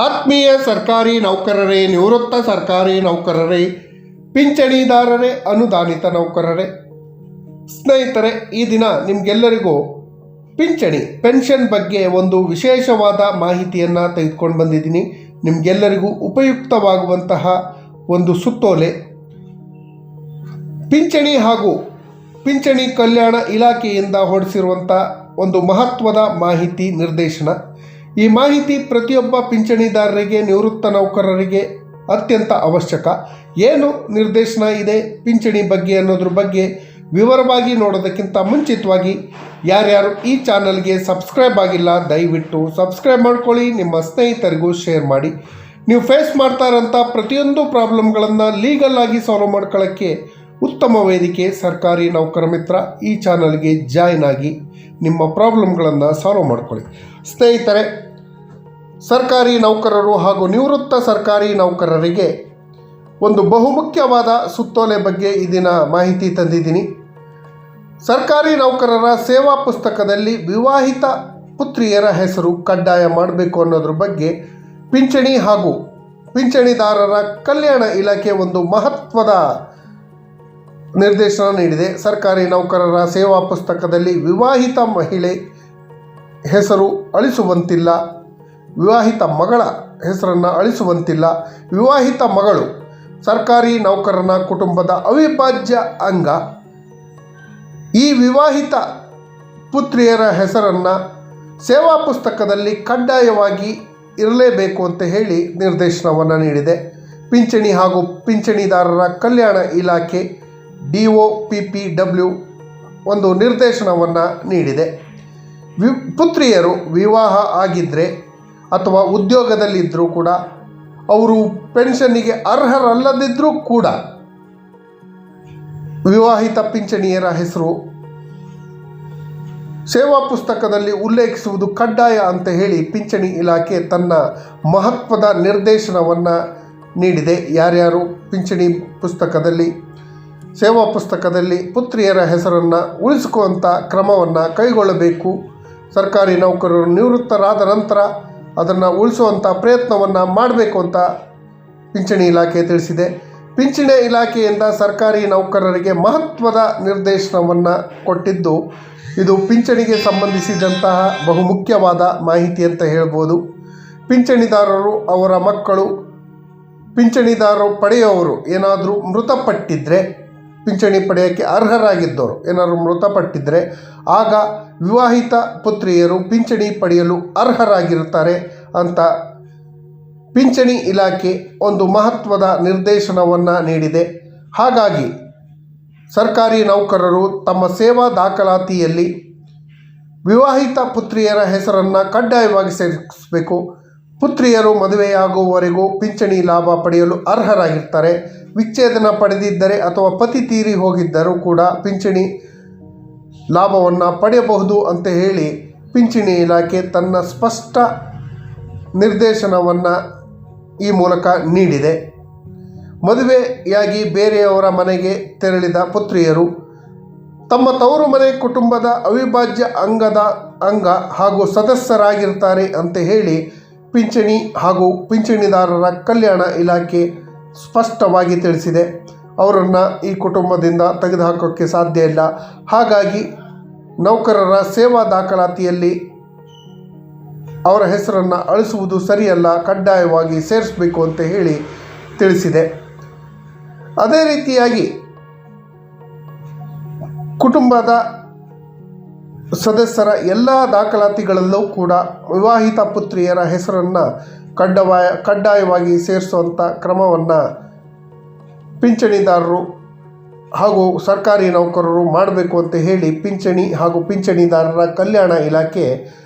ಆತ್ಮೀಯ ಸರ್ಕಾರಿ ನೌಕರರೇ, ನಿವೃತ್ತ ಸರ್ಕಾರಿ ನೌಕರರೇ, ಪಿಂಚಣಿದಾರರೇ, ಅನುದಾನಿತ ನೌಕರರೇ, ಸ್ನೇಹಿತರೆ, ಈ ದಿನ ನಿಮಗೆಲ್ಲರಿಗೂ ಪಿಂಚಣಿ, ಪೆನ್ಷನ್ ಬಗ್ಗೆ ಒಂದು ವಿಶೇಷವಾದ ಮಾಹಿತಿಯನ್ನು ತೆಗೆದುಕೊಂಡು ಬಂದಿದ್ದೀನಿ. ನಿಮಗೆಲ್ಲರಿಗೂ ಉಪಯುಕ್ತವಾಗುವಂತಹ ಒಂದು ಸುತ್ತೋಲೆ. ಪಿಂಚಣಿ ಹಾಗೂ ಪಿಂಚಣಿ ಕಲ್ಯಾಣ ಇಲಾಖೆಯಿಂದ ಹೊರಡಿಸಿರುವಂಥ ಒಂದು ಮಹತ್ವದ ಮಾಹಿತಿ ನಿರ್ದೇಶನ. ಈ ಮಾಹಿತಿ ಪ್ರತಿಯೊಬ್ಬ ಪಿಂಚಣಿದಾರರಿಗೆ, ನಿವೃತ್ತ ನೌಕರರಿಗೆ ಅತ್ಯಂತ ಅವಶ್ಯಕ. ಏನು ನಿರ್ದೇಶನ ಇದೆ, ಪಿಂಚಣಿ ಬಗ್ಗೆ ಅನ್ನೋದ್ರ ಬಗ್ಗೆ ವಿವರವಾಗಿ ನೋಡೋದಕ್ಕಿಂತ ಮುಂಚಿತವಾಗಿ ಯಾರ್ಯಾರು ಈ ಚಾನಲ್ಗೆ ಸಬ್ಸ್ಕ್ರೈಬ್ ಆಗಿಲ್ಲ, ದಯವಿಟ್ಟು ಸಬ್ಸ್ಕ್ರೈಬ್ ಮಾಡ್ಕೊಳ್ಳಿ, ನಿಮ್ಮ ಸ್ನೇಹಿತರಿಗೂ ಶೇರ್ ಮಾಡಿ. ನೀವು ಫೇಸ್ ಮಾಡ್ತಾ ಇರೋಂಥ ಪ್ರತಿಯೊಂದು ಪ್ರಾಬ್ಲಮ್ಗಳನ್ನು ಲೀಗಲ್ ಆಗಿ ಸಾಲ್ವ್ ಮಾಡ್ಕೊಳ್ಳೋಕ್ಕೆ ಉತ್ತಮ ವೇದಿಕೆ ಸರ್ಕಾರಿ ನೌಕರ ಮಿತ್ರ ಈ ಚಾನಲ್ಗೆ ಜಾಯ್ನ್ ಆಗಿ ನಿಮ್ಮ ಪ್ರಾಬ್ಲಮ್ಗಳನ್ನು ಸಾಲ್ವ್ ಮಾಡ್ಕೊಳ್ಳಿ. ಸ್ನೇಹಿತರೆ ಸರ್ಕಾರಿ ನೌಕರರು ಹಾಗೂ ನಿವೃತ್ತ ಸರ್ಕಾರಿ ನೌಕರರಿಗೆ ಒಂದು ಬಹುಮುಖ್ಯವಾದ ಸುತ್ತೋಲೆ ಬಗ್ಗೆ ಇದಿನ ದಿನ ಮಾಹಿತಿ ತಂದಿದ್ದೀನಿ. ಸರ್ಕಾರಿ ನೌಕರರ ಸೇವಾ ಪುಸ್ತಕದಲ್ಲಿ ವಿವಾಹಿತ ಪುತ್ರಿಯರ ಹೆಸರು ಕಡ್ಡಾಯ ಮಾಡಬೇಕು ಅನ್ನೋದ್ರ ಬಗ್ಗೆ ಪಿಂಚಣಿ ಹಾಗೂ ಪಿಂಚಣಿದಾರರ ಕಲ್ಯಾಣ ಇಲಾಖೆ ಒಂದು ಮಹತ್ವದ ನಿರ್ದೇಶನ ನೀಡಿದೆ. ಸರ್ಕಾರಿ ನೌಕರರ ಸೇವಾ ಪುಸ್ತಕದಲ್ಲಿ ವಿವಾಹಿತ ಮಹಿಳೆ ಹೆಸರು ಅಳಿಸುವಂತಿಲ್ಲ. ವಿವಾಹಿತ ಮಗಳ ಹೆಸರನ್ನು ಅಳಿಸುವಂತಿಲ್ಲ. ವಿವಾಹಿತ ಮಗಳು ಸರ್ಕಾರಿ ನೌಕರನ ಕುಟುಂಬದ ಅವಿಭಾಜ್ಯ ಅಂಗ. ಈ ವಿವಾಹಿತ ಪುತ್ರಿಯರ ಹೆಸರನ್ನು ಸೇವಾ ಪುಸ್ತಕದಲ್ಲಿ ಕಡ್ಡಾಯವಾಗಿ ಇರಲೇಬೇಕು ಅಂತ ಹೇಳಿ ನಿರ್ದೇಶನವನ್ನು ನೀಡಿದೆ. ಪಿಂಚಣಿ ಹಾಗೂ ಪಿಂಚಣಿದಾರರ ಕಲ್ಯಾಣ ಇಲಾಖೆ D O P P W ಒಂದು ನಿರ್ದೇಶನವನ್ನು ನೀಡಿದೆ. ವಿ, ಪುತ್ರಿಯರು ವಿವಾಹ ಆಗಿದ್ದರೆ ಅಥವಾ ಉದ್ಯೋಗದಲ್ಲಿದ್ದರೂ ಕೂಡ ಅವರು ಪೆನ್ಷನ್ನಿಗೆ ಅರ್ಹರಲ್ಲದಿದ್ದರೂ ಕೂಡ ವಿವಾಹಿತ ಪಿಂಚಣಿಯರ ಹೆಸರು, ಸೇವಾ ಪುಸ್ತಕದಲ್ಲಿ ಉಲ್ಲೇಖಿಸುವುದು ಕಡ್ಡಾಯ ಅಂತ ಹೇಳಿ ಪಿಂಚಣಿ ಇಲಾಖೆ ತನ್ನ ಮಹತ್ವದ ನಿರ್ದೇಶನವನ್ನು ನೀಡಿದೆ. ಯಾರ್ಯಾರು ಪಿಂಚಣಿ ಪುಸ್ತಕದಲ್ಲಿ, ಸೇವಾ ಪುಸ್ತಕದಲ್ಲಿ ಪುತ್ರಿಯರ ಹೆಸರನ್ನು ಉಳಿಸಿಕೊಳ್ಳುವಂಥ ಕ್ರಮವನ್ನು ಕೈಗೊಳ್ಳಬೇಕು. ಸರ್ಕಾರಿ ನೌಕರರು ನಿವೃತ್ತರಾದ ನಂತರ ಅದನ್ನು ಉಳಿಸುವಂಥ ಪ್ರಯತ್ನವನ್ನು ಮಾಡಬೇಕು ಅಂತ ಪಿಂಚಣಿ ಇಲಾಖೆ ತಿಳಿಸಿದೆ. ಪಿಂಚಣಿ ಇಲಾಖೆಯಿಂದ ಸರ್ಕಾರಿ ನೌಕರರಿಗೆ ಮಹತ್ವದ ನಿರ್ದೇಶನವನ್ನು ಕೊಟ್ಟಿದ್ದು, ಇದು ಪಿಂಚಣಿಗೆ ಸಂಬಂಧಿಸಿದಂತಹ ಬಹುಮುಖ್ಯವಾದ ಮಾಹಿತಿ ಅಂತ ಹೇಳ್ಬೋದು. ಪಿಂಚಣಿದಾರರು ಅವರ ಮಕ್ಕಳು, ಪಿಂಚಣಿದಾರರು ಪಡೆಯುವವರು ಏನಾದರೂ ಮೃತಪಟ್ಟಿದ್ದರೆ ಪಿಂಚಣಿ ಪಡೆಯೋಕ್ಕೆ ಅರ್ಹರಾಗಿದ್ದವರು ಏನಾದರೂ ಮೃತಪಟ್ಟಿದ್ದರೆ ಆಗ ವಿವಾಹಿತ ಪುತ್ರಿಯರು ಪಿಂಚಣಿ ಪಡೆಯಲು ಅರ್ಹರಾಗಿರುತ್ತಾರೆ ಅಂತ ಪಿಂಚಣಿ ಇಲಾಖೆ ಒಂದು ಮಹತ್ವದ ನಿರ್ದೇಶನವನ್ನು ನೀಡಿದೆ. ಹಾಗಾಗಿ ಸರ್ಕಾರಿ ನೌಕರರು ತಮ್ಮ ಸೇವಾ ದಾಖಲಾತಿಯಲ್ಲಿ ವಿವಾಹಿತ ಪುತ್ರಿಯರ ಹೆಸರನ್ನು ಕಡ್ಡಾಯವಾಗಿ ಸೇರಿಸಬೇಕು. ಪುತ್ರಿಯರು ಮದುವೆಯಾಗುವವರೆಗೂ ಪಿಂಚಣಿ ಲಾಭ ಪಡೆಯಲು ಅರ್ಹರಾಗಿರ್ತಾರೆ. ವಿಚ್ಛೇದನ ಪಡೆದಿದ್ದರೆ ಅಥವಾ ಪತಿ ತೀರಿ ಹೋಗಿದ್ದರೂ ಕೂಡ ಪಿಂಚಣಿ ಲಾಭವನ್ನು ಪಡೆಯಬಹುದು ಅಂತ ಹೇಳಿ ಪಿಂಚಣಿ ಇಲಾಖೆ ತನ್ನ ಸ್ಪಷ್ಟ ನಿರ್ದೇಶನವನ್ನು ಈ ಮೂಲಕ ನೀಡಿದೆ. ಮದುವೆಯಾಗಿ ಬೇರೆಯವರ ಮನೆಗೆ ತೆರಳಿದ ಪುತ್ರಿಯರು, ತಮ್ಮ ತವರು ಮನೆ ಕುಟುಂಬದ ಅವಿಭಾಜ್ಯ ಅಂಗದ ಅಂಗ ಹಾಗೂ ಸದಸ್ಯರಾಗಿರ್ತಾರೆ ಅಂತ ಹೇಳಿ ಪಿಂಚಣಿ ಹಾಗೂ ಪಿಂಚಣಿದಾರರ ಕಲ್ಯಾಣ ಇಲಾಖೆ ಸ್ಪಷ್ಟವಾಗಿ ತಿಳಿಸಿದೆ. ಅವರನ್ನು ಈ ಕುಟುಂಬದಿಂದ ತೆಗೆದುಹಾಕೋಕ್ಕೆ ಸಾಧ್ಯ ಇಲ್ಲ. ಹಾಗಾಗಿ ನೌಕರರ ಸೇವಾ ದಾಖಲಾತಿಯಲ್ಲಿ ಅವರ ಹೆಸರನ್ನು ಅಳಿಸುವುದು ಸರಿಯಲ್ಲ, ಕಡ್ಡಾಯವಾಗಿ ಸೇರಿಸಬೇಕು ಅಂತ ಹೇಳಿ ತಿಳಿಸಿದೆ. ಅದೇ ರೀತಿಯಾಗಿ ಕುಟುಂಬದ ಸದಸ್ಯರ ಎಲ್ಲ ದಾಖಲಾತಿಗಳಲ್ಲೂ ಕೂಡ ವಿವಾಹಿತ ಪುತ್ರಿಯರ ಹೆಸರನ್ನು ಕಡ್ಡಾಯ ಕಡ್ಡಾಯವಾಗಿ ಸೇರಿಸುವಂಥ ಕ್ರಮವನ್ನು ಪಿಂಚಣಿದಾರರು ಹಾಗೂ ಸರ್ಕಾರಿ ನೌಕರರು ಮಾಡಬೇಕು ಅಂತ ಹೇಳಿ ಪಿಂಚಣಿ ಹಾಗೂ ಪಿಂಚಣಿದಾರರ ಕಲ್ಯಾಣ ಇಲಾಖೆ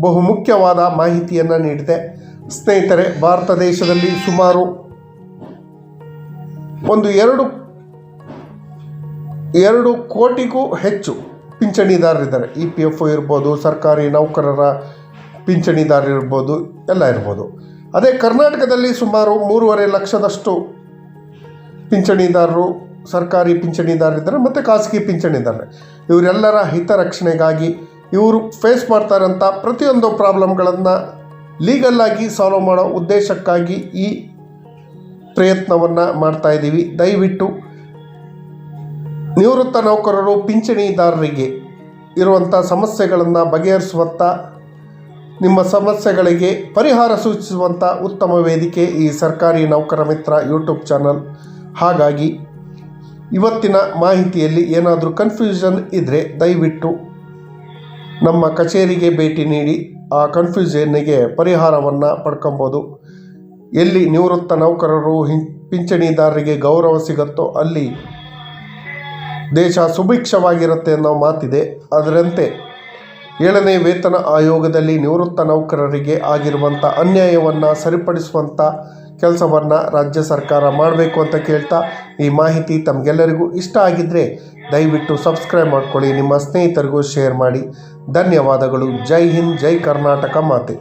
ಬಹುಮುಖ್ಯವಾದ ಮಾಹಿತಿಯನ್ನು ನೀಡಿದೆ. ಸ್ನೇಹಿತರೆ, ಭಾರತ ದೇಶದಲ್ಲಿ ಸುಮಾರು ಒಂದು ಎರಡು ಎರಡು ಕೋಟಿಗೂ ಹೆಚ್ಚು ಪಿಂಚಣಿದಾರರಿದ್ದಾರೆ. ಇ ಪಿ ಎಫ್ ಇರ್ಬೋದು, ಸರ್ಕಾರಿ ನೌಕರರ ಪಿಂಚಣಿದಾರರಿರ್ಬೋದು, ಎಲ್ಲ ಇರ್ಬೋದು. ಅದೇ ಕರ್ನಾಟಕದಲ್ಲಿ ಸುಮಾರು ಮೂರುವರೆ ಲಕ್ಷದಷ್ಟು ಪಿಂಚಣಿದಾರರು, ಸರ್ಕಾರಿ ಪಿಂಚಣಿದಾರರಿದ್ದಾರೆ ಮತ್ತು ಖಾಸಗಿ ಪಿಂಚಣಿದಾರರು ಇವರೆಲ್ಲರ ಹಿತರಕ್ಷಣೆಗಾಗಿ ಇವರು ಫೇಸ್ ಮಾಡ್ತಾರಂಥ ಪ್ರತಿಯೊಂದು ಪ್ರಾಬ್ಲಮ್ಗಳನ್ನು ಲೀಗಲ್ಲಾಗಿ ಸಾಲ್ವ್ ಮಾಡೋ ಉದ್ದೇಶಕ್ಕಾಗಿ ಈ ಪ್ರಯತ್ನವನ್ನು ಮಾಡ್ತಾ ಇದ್ದೀವಿ ದಯವಿಟ್ಟು ನಿವೃತ್ತ ನೌಕರರು ಪಿಂಚಣಿದಾರರಿಗೆ ಇರುವಂಥ ಸಮಸ್ಯೆಗಳನ್ನು ಬಗೆಹರಿಸುವಂಥ, ನಿಮ್ಮ ಸಮಸ್ಯೆಗಳಿಗೆ ಪರಿಹಾರ ಸೂಚಿಸುವಂಥ ಉತ್ತಮ ವೇದಿಕೆ ಈ ಸರ್ಕಾರಿ ನೌಕರ ಮಿತ್ರ ಯೂಟ್ಯೂಬ್ ಚಾನಲ್. ಹಾಗಾಗಿ ಇವತ್ತಿನ ಮಾಹಿತಿಯಲ್ಲಿ ಏನಾದರೂ ಕನ್ಫ್ಯೂಷನ್ ಇದ್ದರೆ ದಯವಿಟ್ಟು ನಮ್ಮ ಕಚೇರಿಗೆ ಭೇಟಿ ನೀಡಿ, ಆ ಕನ್ಫ್ಯೂಷನ್ನಿಗೆ ಪರಿಹಾರವನ್ನು ಪಡ್ಕೊಬೋದು. ಎಲ್ಲಿ ನಿವೃತ್ತ ನೌಕರರು ಹಿಂ, ಪಿಂಚಣಿದಾರರಿಗೆ ಗೌರವ ಸಿಗುತ್ತೋ ಅಲ್ಲಿ ದೇಶ ಸುಭಿಕ್ಷವಾಗಿರುತ್ತೆ ಅನ್ನೋ ಮಾತಿದೆ. ಅದರಂತೆ ಏಳನೇ ವೇತನ ಆಯೋಗದಲ್ಲಿ ನಿವೃತ್ತ ನೌಕರರಿಗೆ ಆಗಿರುವಂಥ ಅನ್ಯಾಯವನ್ನು ಸರಿಪಡಿಸುವಂಥ ಕೆಲಸವನ್ನು ರಾಜ್ಯ ಸರ್ಕಾರ ಮಾಡಬೇಕು ಅಂತ ಕೇಳ್ತಾ ಈ ಮಾಹಿತಿ ತಮಗೆಲ್ಲರಿಗೂ ಇಷ್ಟ ಆಗಿದ್ದರೆ ದಯವಿಟ್ಟು ಸಬ್ಸ್ಕ್ರೈಬ್ ಮಾಡ್ಕೊಳ್ಳಿ, ನಿಮ್ಮ ಸ್ನೇಹಿತರಿಗೂ ಶೇರ್ ಮಾಡಿ. ಧನ್ಯವಾದಗಳು. ಜೈ ಹಿಂದ್, ಜೈ ಕರ್ನಾಟಕ ಮಾತೆ.